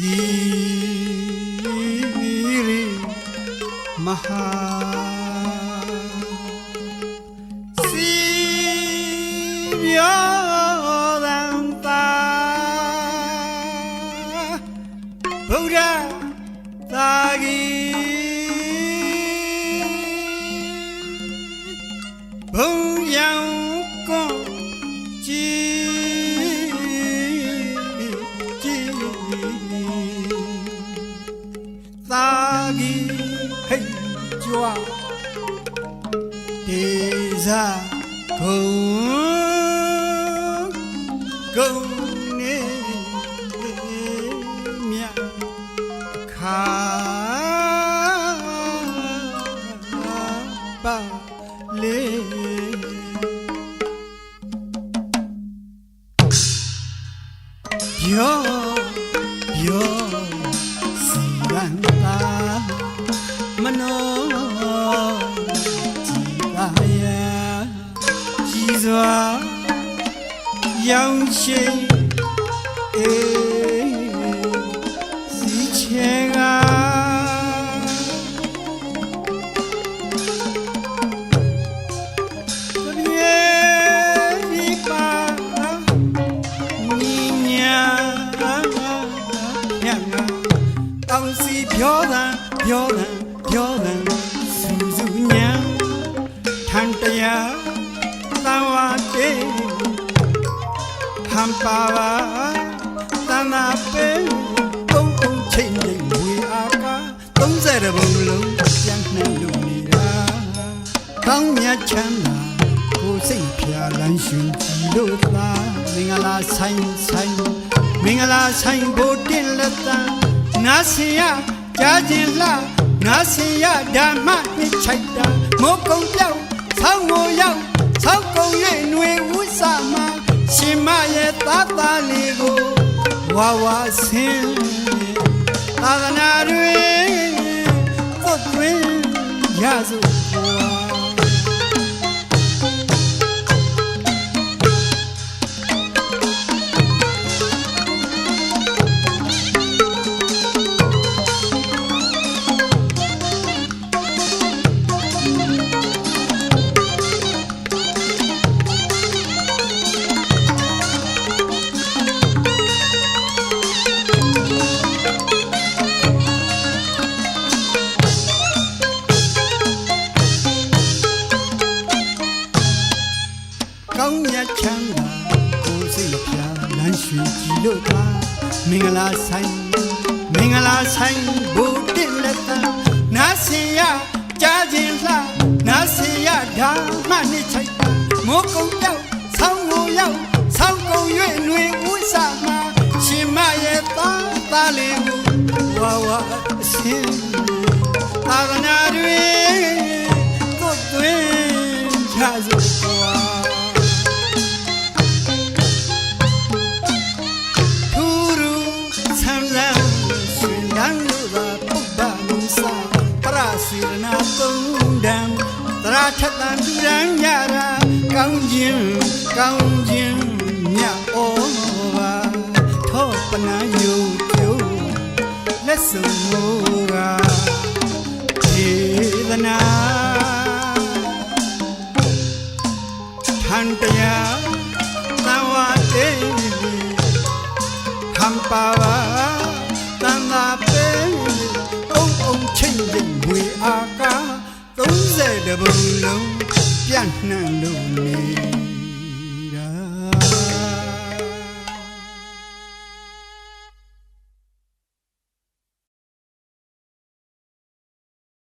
ဒီ တ်ကြွားဒေဇာဂုံဂုံနေမြတ်ခါပါလေပြောပြောစီရ န်တာမနောကြည်ပါယာကြီးစွာရောင်ရှိအေးစီချေကပြေဒီပါညီညာညာညာတောင်စီပြောတာ ပြောတာပြောတာစူးစူးညာထန်တရားသံဝတေဟမ်ပါဝါသနာပေပုံပုံချင်းချင်းဝေအာကာ30ဘုံလုံးပြန်နှံလို့နေတာကောင်းမြတ်ချမ်းသာကိုယ်စိတ်ဖြာလန်းရှင်ကြည်လို့သာမင်္ဂလာဆိုင်ဆိုင်မင်္ဂလာဆိုင်ဘိုတင်လက်တန်နာစင်ရကြားခြင်းလှ နာစင်ရဓမ္မနှစ်ချိုက်တာမောကုံပြောက်ဆောင်းကိုရောက်ဆောင်းကုံ၍ຫນွေဥစမှာရှင်မရဲ့သားသားလေးကိုဝါဝါဆင်းသာသနာတွင်သွတ်သွင်းရစို့ ကောင်းမြတ်ချမ်းသာကိုယ်စိတ်ဖြာလမ်းရွှေကြည်လို့သာမင်္ဂလာဆိုင်မင်္ဂလာဆိုင်ဘုဒ္ဓလက်သာနာစင်ရကြားခြင်းလှနာစင်ရဓမ္မနှစ်ချိုက်မောကုံပြောက် ထက်တန်ပြူရန်ရတာကောင်းခြင်းကောင်းခြင်းမြတ်ဩဘာထောပနာယုတ်ကျုပ်လက်စုံမောကခြေသနာထန်တရားသဝတေဟံပါဝါ ဘုံလုံးပြန့်နှံ့လို့နေ